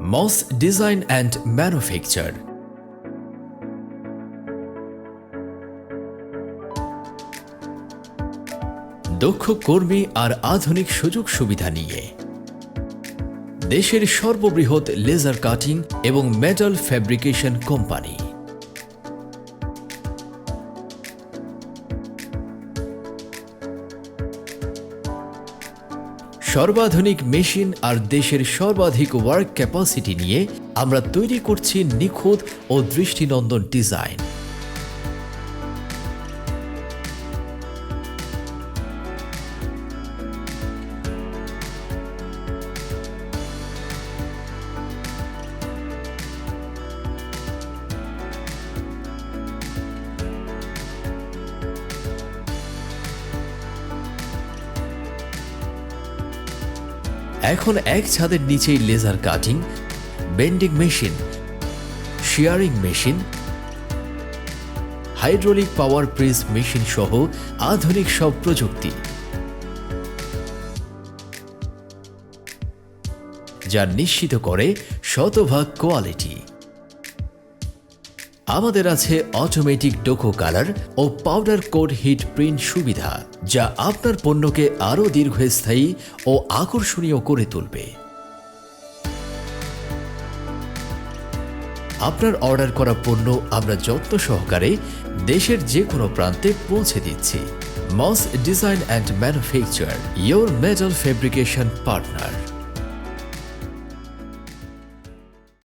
Moss design and manufacture দক্ষ কর্মী আর আধুনিক সুযোগ সুবিধা নিয়ে। দেশের সর্ববৃহৎ লেজার কাটিং এবং মেটাল ফ্যাব্রিকেশন কোম্পানি সর্বাধুনিক মেশিন আর দেশের সর্বাধিক ওয়ার্ক ক্যাপাসিটি নিয়ে আমরা তৈরি করছি নিখুঁত ও দৃষ্টিনন্দন ডিজাইন এখন এক ছাদের নিচেই laser cutting bending machine shearing machine hydraulic power press machine সহ আধুনিক সব প্রযুক্তি। যা নিশ্চিত করে শতভাগ কোয়ালিটি আমাদের আছে অটোমেটিক ডোকো কালার ও পাউডার কোড হিট প্রিন্ট সুবিধা, যা আপনার পণ্যকে আরও দীর্ঘস্থায়ী ও আকর্ষণীয় করে তুলবে। আপনার অর্ডার করা পণ্য আমরা যত্ন সহকারে দেশের যে কোনো প্রান্তে পৌঁছে দিচ্ছি। মস design and manufacture your metal fabrication partner